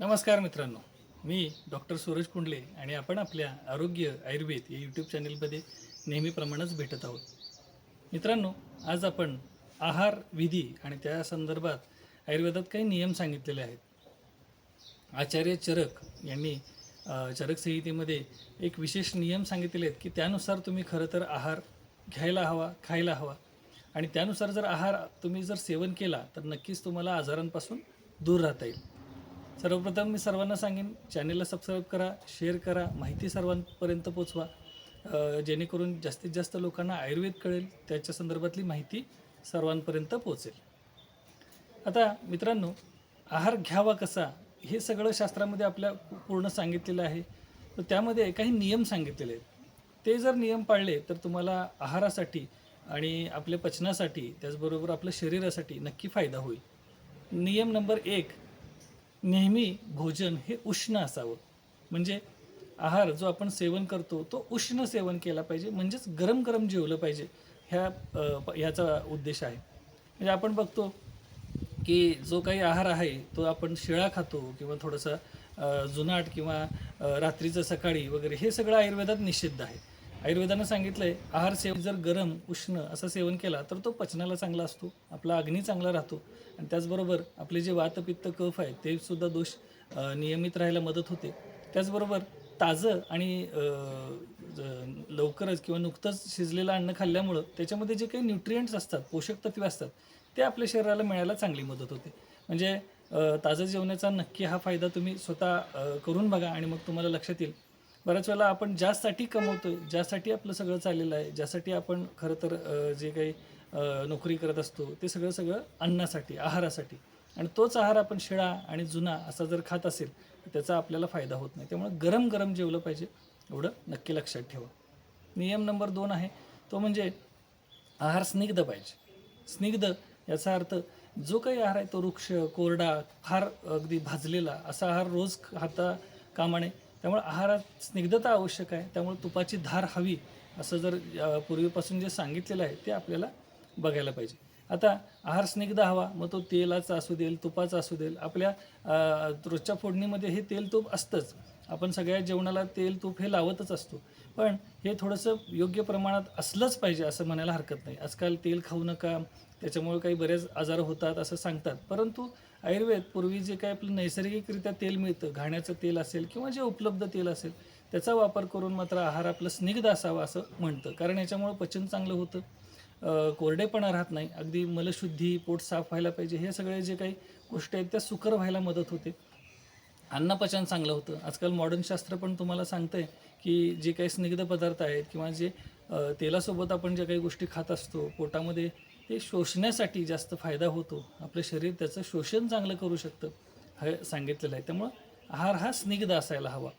नमस्कार मित्रांनो. मी डॉक्टर सूरज कुंडले आणि आपण आपल्या आरोग्य आयुर्वेद या यूट्यूब चॅनलमध्ये नेहमीप्रमाणेच भेटत आहोत. मित्रांनो आज आपण आहार विधी आणि त्या संदर्भात आयुर्वेदात काही नियम सांगितलेले आहेत. आचार्य चरक यांनी चरकसंहितेमध्ये चरक संहितेमध्ये एक विशेष नियम सांगितलेले आहेत की त्यानुसार तुम्ही खरं तर आहार घ्यायला हवा खायला हवा. आणि त्यानुसार जर आहार तुम्ही जर सेवन केला तर नक्कीच तुम्हाला आजारांपासून दूर राहता येईल. सर्वप्रथम मी सर्वांना सांगेन चॅनेलला सबस्क्राईब करा शेअर करा माहिती सर्वांपर्यंत पोचवा. जेणेकरून जास्तीत जास्त लोकांना आयुर्वेद कळेल त्याच्या संदर्भातली माहिती सर्वांपर्यंत पोचेल. आता मित्रांनो आहार घ्यावा कसा हे सगळं शास्त्रामध्ये आपल्या पूर्ण सांगितलेलं आहे. तर त्यामध्ये काही नियम सांगितलेले आहेत. ते जर नियम पाळले तर तुम्हाला आहारासाठी आणि आपल्या पचनासाठी त्याचबरोबर आपल्या शरीरासाठी नक्की फायदा होईल. नियम नंबर एक नेहमी भोजन हे उष्ण असावं. म्हणजे आहार जो आपण सेवन करतो तो उष्ण सेवन केला पाहिजे. म्हणजेच गरम गरम जेवलं पाहिजे. ह्या ह्याचा उद्देश आहे. म्हणजे आपण बघतो की जो काही आहार आहे तो आपण शिळा खातो किंवा थोडंसं जुनाट किंवा रात्रीचं सकाळी वगैरे हे सगळं आयुर्वेदात निषिद्ध आहे. आयुर्वेदानं सांगितलं आहे आहार सेवन जर गरम उष्ण असं सेवन केला तर तो पचनाला चांगला असतो आपला अग्नी चांगला राहतो. आणि त्याचबरोबर आपले जे वातपित्त कफ आहे ते सुद्धा दोष नियमित राहायला मदत होते. त्याचबरोबर ताजं आणि ज- लवकरच किंवा नुकतंच शिजलेलं अन्न खाल्ल्यामुळं त्याच्यामध्ये जे काही न्यूट्रियंट्स असतात पोषक तत्वे असतात ते आपल्या शरीराला मिळायला चांगली मदत होते. म्हणजे ताजं जेवण्याचा नक्की हा फायदा तुम्ही स्वतः करून बघा आणि मग तुम्हाला लक्षात येईल. बऱ्याच वेळेला आपण ज्यासाठी कमवतोय ज्यासाठी आपलं सगळं चाललेलं आहे ज्यासाठी आपण खरं तर जे काही नोकरी करत असतो ते सगळं सगळं अन्नासाठी आहारासाठी. आणि तोच आहार आपण शिळा आणि जुना असा जर खात असेल तर त्याचा आपल्याला फायदा होत नाही. त्यामुळे गरम गरम जेवलं पाहिजे एवढं नक्की लक्षात ठेवा. नियम नंबर दोन आहे तो म्हणजे आहार स्निग्ध पाहिजे. स्निग्ध याचा अर्थ जो काही आहार आहे तो वृक्ष कोरडा फार अगदी भाजलेला असा आहार रोज खाता कामाने त्यामुळे आहारात स्निग्धता आवश्यक आहे. त्यामुळे तुपाची धार हवी असं जर पूर्वीपासून जे सांगितलेलं आहे ते आपल्याला बघायला पाहिजे. आता आहार स्निग्ध हवा मग तो तेलाचा असू देल तुपाचा असू देल. आपल्या रोजच्या फोडणीमध्ये हे तेल तूप असतंच. आपण सगळ्या जेवणाला तेल तूप हे लावतच असतो. पण हे थोडंसं योग्य प्रमाणात असलंच पाहिजे असं म्हणायला हरकत नाही. आजकाल तेल खाऊ नका त्याच्यामुळे काही बरेच आजार होतात असं सांगतात. परंतु आयुर्वेद पूर्वी जे काही आपलं नैसर्गिकरित्या तेल मिळतं घाण्याचं तेल असेल किंवा जे उपलब्ध तेल असेल त्याचा वापर करून मात्र आहार आपलं स्निग्ध असावा असं म्हणतं. कारण याच्यामुळं पचन चांगलं होतं. कोरडेपणा राहत नाही. अगदी मलशुद्धी पोट साफ व्हायला पाहिजे हे सगळे जे काही गोष्टी आहेत त्या सुकर व्हायला मदत होते. अन्नपचन चांगलं होतं. आजकाल मॉडर्न शास्त्र पण तुम्हाला सांगतंय की जे काही स्निग्ध पदार्थ आहेत किंवा जे तेलासोबत आपण ज्या काही गोष्टी खात असतो पोटामध्ये ते शोषण्यासाठी जास्त फायदा होतो. आपलं शरीर त्याचं शोषण चांगलं करू शकतं हे सांगितलेलं आहे. त्यामुळं आहार हा स्निग्ध असायला हवा.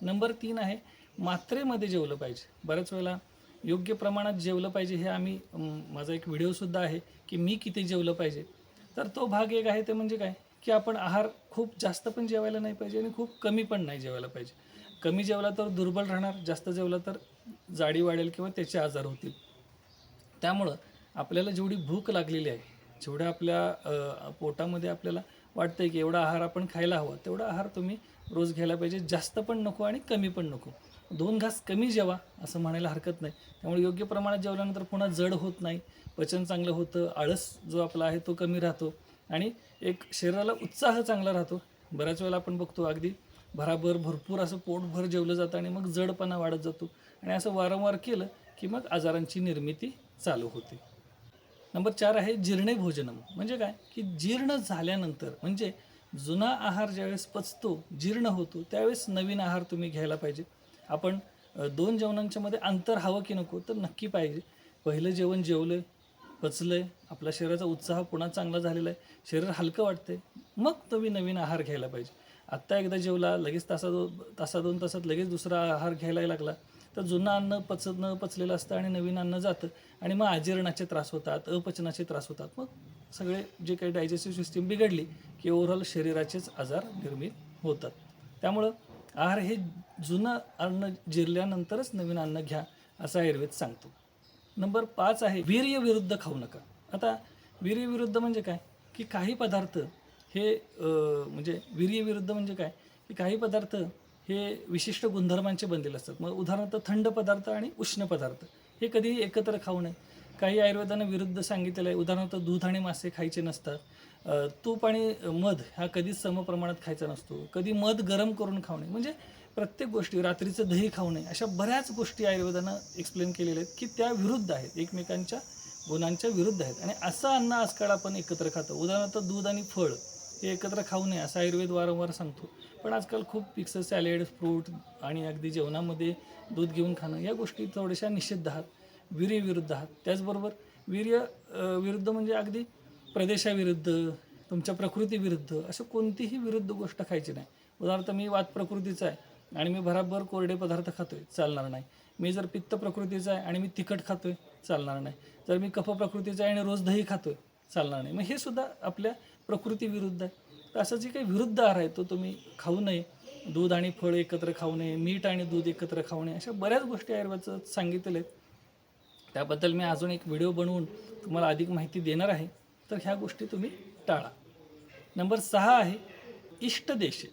नंबर तीन आहे मात्रेमध्ये जेवलं पाहिजे. बऱ्याच वेळेला योग्य प्रमाणात जेवलं पाहिजे हे आम्ही माझा एक व्हिडिओसुद्धा आहे की मी किती जेवलं पाहिजे. तर तो भाग एक आहे ते म्हणजे काय? की आपण आहार खूप जास्त पण जेवायला नाही पाहिजे आणि खूप कमी पण नाही जेवायला पाहिजे. कमी जेवला तर दुर्बल राहणार जास्त जेवला तर जाडी वाढेल किंवा त्याचे आजार होतील. त्यामुळं आपल्याला जेवढी भूक लागलेली आहे जेवढ्या आपल्या पोटामध्ये आपल्याला वाटतंय की एवढा आहार आपण खायला हवा तेवढा आहार तुम्ही रोज घ्यायला पाहिजे. जास्त पण नको आणि कमी पण नको. दोन घास कमी जेवा असं म्हणायला हरकत नाही. त्यामुळे योग्य प्रमाणात जेवल्यानंतर पुन्हा जड होत नाही. पचन चांगलं होतं आळस जो आपला आहे तो कमी राहतो. आणि एक शरीराला उत्साह चांगला राहतो. बऱ्याच वेळेला आपण बघतो अगदी भराभर भरपूर असं पोटभर जेवलं जातं आणि मग जडपणा वाढत जातो. आणि असं वारंवार केलं की मग आजारांची निर्मिती चालू होते. नंबर चार आहे जीर्णे भोजनम. म्हणजे काय? की जीर्ण झाल्यानंतर म्हणजे जुना आहार ज्यावेळेस पचतो जीर्ण होतो त्यावेळेस नवीन आहार तुम्ही घ्यायला पाहिजे. आपण दोन जेवणांच्या मध्ये अंतर हवं की नको तर नक्की पाहिजे. पहिलं जेवण जेवलं पचलं आहे आपल्या शरीराचा उत्साह पुन्हा चांगला झालेला आहे. शरीर हलकं वाटते मग तुम्ही नवीन आहार घ्यायला पाहिजे. आत्ता एकदा जेवला लगेच तासा दो तासा दोन तासात लगेच दुसरा आहार घ्यायला लागला. तर जुनं अन्न पच न पचलेलं असतं आणि नवीन अन्न जातं. आणि मग आजीर्णाचे त्रास होतात अपचनाचे त्रास होतात. मग सगळे जे काही डायजेस्टिव्ह सिस्टीम बिघडली की ओव्हरऑल शरीराचेच आजार निर्मित होतात. त्यामुळं आहार हे जुनं अन्न जिरल्यानंतरच नवीन अन्न घ्या असं आयुर्वेद सांगतो. नंबर पाच आहे वीर्य विरुद्ध खाऊ नका. आता वीर्य विरुद्ध म्हणजे काय? की काही पदार्थ हे म्हणजे वीर्य विरुद्ध म्हणजे काय? की काही पदार्थ हे विशिष्ट गुणधर्मांचे बनलेले असतात. मग उदाहरणार्थ थंड पदार्थ आणि उष्ण पदार्थ हे कधीही एकत्र खाऊ नये. काही आयुर्वेदानं विरुद्ध सांगितलेलं आहे. उदाहरणार्थ दूध आणि मासे खायचे नसतात. तूप आणि मध हा कधीच समप्रमाणात खायचा नसतो. कधी मध गरम करून खाऊ नये. म्हणजे प्रत्येक गोष्टी रात्रीचं दही खाऊ नये अशा बऱ्याच गोष्टी आयुर्वेदानं एक्सप्लेन केलेल्या आहेत की त्या विरुद्ध आहेत एकमेकांच्या गुणांच्या विरुद्ध आहेत. आणि असं अन्न आजकाल आपण एकत्र खातो. उदाहरणार्थ दूध आणि फळ हे एकत्र खाऊ नये असं आयुर्वेद वारंवार सांगतो. पण आजकाल खूप पिक्स सॅलेड फ्रूट आणि अगदी जेवणामध्ये दूध घेऊन खाणं या गोष्टी थोड्याशा निषिद्ध आहात वीर्यविरुद्ध आहात. त्याचबरोबर वीर्य विरुद्ध म्हणजे अगदी प्रदेशाविरुद्ध तुमच्या प्रकृतीविरुद्ध असं कोणतीही विरुद्ध गोष्ट खायची नाही. उदाहरणार्थ मी वात प्रकृतीचा आहे. आणि मी भराभर कोरडे पदार्थ खातोय चालणार नाही. मी जर पित्त प्रकृतीचा आहे आणि मी तिखट खातोय चालणार नाही. जर मी कफ प्रकृतीचा आहे आणि रोज दही खातोय चालणार नाही. मग हे सुद्धा आपल्या प्रकृतीविरुद्ध आहे. तर असं जे काही विरुद्ध आहार आहे तो तुम्ही खाऊ नये. दूध आणि फळ एकत्र खाऊ नये मीठ आणि दूध एकत्र खाऊ नये अशा बऱ्याच गोष्टी आयुर्वेदाचं सांगितलेल्या आहेत. त्याबद्दल मी अजून एक व्हिडिओ बनवून तुम्हाला अधिक माहिती देणार आहे. तर ह्या गोष्टी तुम्ही टाळा. नंबर सहा आहे इष्टदेशे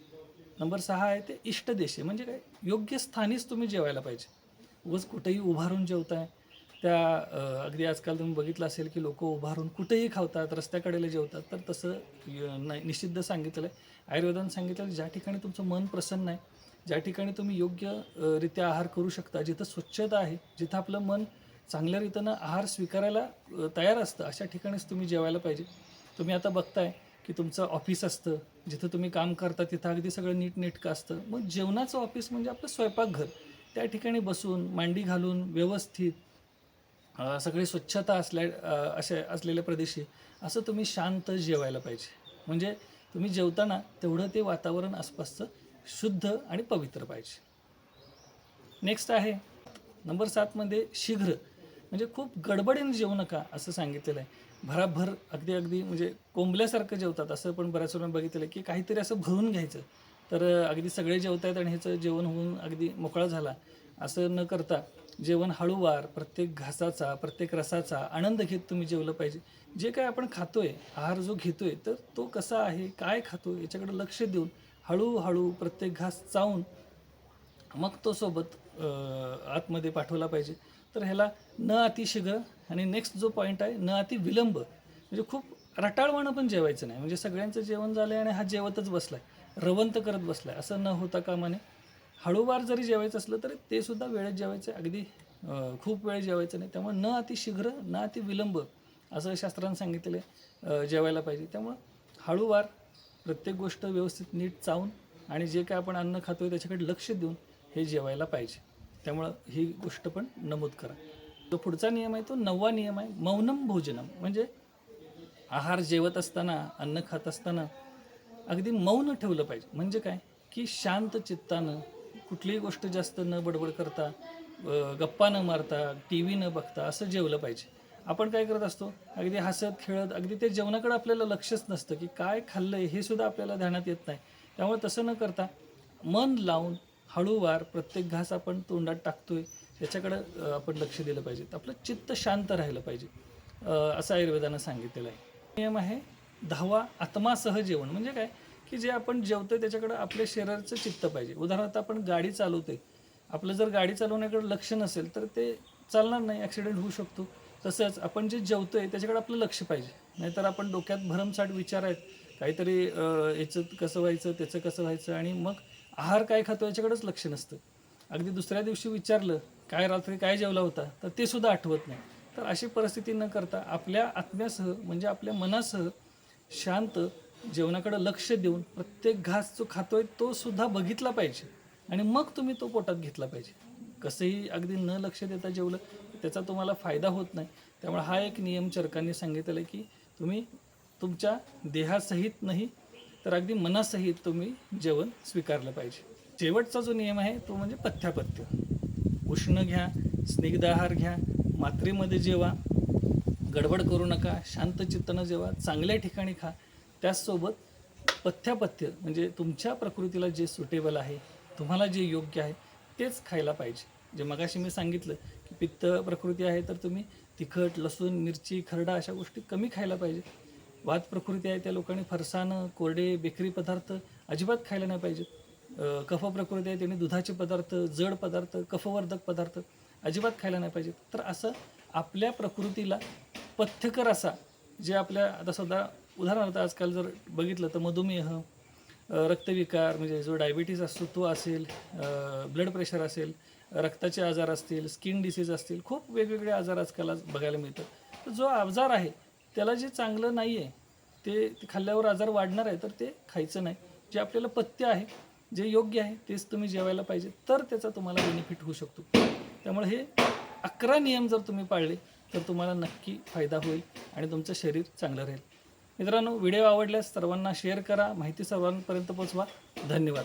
नंबर सहा आहे ते इष्टदेशे म्हणजे काय? योग्य स्थानीच तुम्ही जेवायला पाहिजे. उगाच कुठेही उभारून जेवताय. त्या अगदी आजकाल तुम्ही बघितलं असेल की लोक उभारून कुठेही खावतात रस्त्याकडेला जेवतात. तर तसं नाही निषिद्ध सांगितलं आहे आयुर्वेदानं सांगितलं ज्या ठिकाणी तुमचं मन प्रसन्न आहे ज्या ठिकाणी तुम्ही योग्य रित्या आहार करू शकता जिथं स्वच्छता आहे जिथं आपलं मन चांगल्या रीतीनं आहार स्वीकारायला तयार असतं अशा ठिकाणीच तुम्ही जेवायला पाहिजे. तुम्ही आता बघताय की तुमचं ऑफिस असतं जिथं तुम्ही काम करता तिथं अगदी सगळं नीटनेटकं असतं. मग जेवणाचं ऑफिस म्हणजे आपलं स्वयंपाकघर. त्या ठिकाणी बसून मांडी घालून व्यवस्थित सगळी स्वच्छता असल्या अशा असलेल्या प्रदेशी असं तुम्ही शांत जेवायला पाहिजे. म्हणजे तुम्ही जेवताना तेवढं ते वातावरण आसपासचं शुद्ध आणि पवित्र पाहिजे. नेक्स्ट आहे नंबर सातमध्ये शीघ्र. म्हणजे खूप गडबडीने जेवू नका असं सांगितलेलं आहे. भराभर अगदी अगदी म्हणजे कोंबल्यासारखं जेवतात असं पण बऱ्याच वेळा बघितलेलं आहे की काहीतरी असं भरून घ्यायचं. तर अगदी सगळे जेवतायत आणि ह्याचं जेवण होऊन अगदी मोकळा झाला. असं न करता जेवण हळूवार प्रत्येक घासाचा प्रत्येक रसाचा आनंद घेत तुम्ही जेवलं पाहिजे. जे काय आपण खातोय आहार जो घेतोय तर तो कसा आहे काय खातो याच्याकडे लक्ष देऊन हळूहळू प्रत्येक घास चावून मग तो सोबत आतमध्ये पाठवला पाहिजे. तर ह्याला न अतिशीघ्र आणि नेक्स्ट जो पॉईंट आहे न अति विलंब म्हणजे खूप रटाळवाणं पण जेवायचं नाही. म्हणजे सगळ्यांचं जेवण झालं आणि हा जेवतच बसला आहे रवंत करत बसला आहे असं न होता कामाने. हळूवार जरी जेवायचं असलं तरी ते सुद्धा वेळेत जेवायचं अगदी खूप वेळ जेवायचं नाही. त्यामुळे न अतिशीघ्र न अति विलंब असं शास्त्रानं सांगितलेलं आहे जेवायला पाहिजे. त्यामुळं हळूवार प्रत्येक गोष्ट व्यवस्थित नीट चावून आणि जे काय आपण अन्न खातोय त्याच्याकडे लक्ष देऊन हे जेवायला पाहिजे. त्यामुळं ही गोष्ट पण नमूद करा. तो पुढचा नियम आहे तो नववा नियम आहे मौनम भोजनम. म्हणजे आहार जेवत असताना अन्न खात असताना अगदी मौन ठेवलं पाहिजे. म्हणजे काय? की शांत चित्तानं कुठलीही गोष्ट जास्त न बडबड करता गप्पा न मारता टी व्ही न बघता असं जेवलं पाहिजे. आपण काय करत असतो? अगदी हसत खेळत अगदी ते जेवणाकडे आपल्याला लक्षच नसतं की काय खाल्लंय हे सुद्धा आपल्याला ध्यानात येत नाही. त्यामुळे तसं न करता मन लावून हळूवार प्रत्येक घास आपण तोंडात टाकतोय याच्याकडं आपण लक्ष दिलं पाहिजे. आपलं चित्त शांत राहिलं पाहिजे. असं आयुर्वेदानं सांगितलेलं आहे. नियम आहे दहावा आत्मासह जेवण. म्हणजे काय? की जे आपण जेवतोय त्याच्याकडं आपल्या शरीराचं चित्त पाहिजे. उदाहरणार्थ आपण गाडी चालवतोय. आपलं जर गाडी चालवण्याकडे लक्ष नसेल तर ते चालणार नाही ॲक्सिडेंट होऊ शकतो. तसंच आपण जे जेवतोय त्याच्याकडे आपलं लक्ष पाहिजे. नाहीतर आपण डोक्यात भरमसाठ विचार आहेत. काहीतरी याचं कसं व्हायचं त्याचं कसं व्हायचं आणि मग आहार काय खातो याच्याकडेच लक्ष नसतं. अगदी दुसऱ्या दिवशी विचारलं काय रात्री काय जेवला होता? तर ते सुद्धा आठवत नाही. तर अशी परिस्थिती न करता आपल्या आत्म्यासह म्हणजे आपल्या मनासह शांत जेवणाकडे लक्ष देऊन प्रत्येक घास जो खातोय तो सुद्धा बघितला पाहिजे. आणि मग तुम्ही तो पोटात घेतला पाहिजे. कसंही अगदी न लक्ष देता जेवलं त्याचा तुम्हाला फायदा होत नाही. त्यामुळे हा एक नियम चरकांनी सांगितलेला आहे की तुम्ही तुमच्या देहासहित नाही तर अगदी मनासहित तुम्ही जेवण स्वीकारलं पाहिजे. शेवटचा जो नियम आहे तो म्हणजे पथ्यापथ्य. उष्ण घ्या स्निग्ध आहार घ्या मात्रेमध्ये जेवा गडबड करू नका शांत चित्तानं जेवा चांगल्या ठिकाणी खा. त्याचसोबत पथ्यापथ्य म्हणजे तुमच्या प्रकृतीला जे सुटेबल आहे तुम्हाला जे योग्य आहे तेच खायला पाहिजे. जे मगाशी मी सांगितलं की पित्त प्रकृती आहे तर तुम्ही तिखट लसूण मिरची खरडा अशा गोष्टी कमी खायला पाहिजे. वात प्रकृती आहे त्या लोकांनी फरसाणं कोरडे बेकरी पदार्थ अजिबात खायला नाही पाहिजेत कफ प्रकृती आहे त्यांनी दुधाचे पदार्थ जड पदार्थ कफवर्धक पदार्थ अजिबात खायला नाही पाहिजेत. तर असं आपल्या प्रकृतीला पथ्यकर असा जे आपल्या आता सध्या उदाहरणार्थ आजकाल जर बघितलं तर मधुमेह रक्तविकार म्हणजे जो डायबिटीज असतो तो असेल ब्लड प्रेशर असेल रक्ताचे आजार असतील स्किन डिसीज असतील खूप वेगवेगळे आजार आजकाल आज बघायला मिळतात. तर जो आजार आहे त्याला जे चांगलं नाही आहे ते ते खाल्ल्यावर आजार वाढणार आहे तर ते खायचं नाही. जे आपल्याला पथ्य आहे जे योग्य आहे तेच तुम्ही जेवायला पाहिजे तर त्याचा तुम्हाला बेनिफिट होऊ शकतो. त्यामुळे हे अकरा नियम जर तुम्ही पाळले तर तुम्हाला नक्की फायदा होईल आणि तुमचं शरीर चांगलं राहील. मित्रांनो व्हिडिओ आवडल्यास सर्वांना शेअर करा माहिती सर्वांपर्यंत पोचवा धन्यवाद.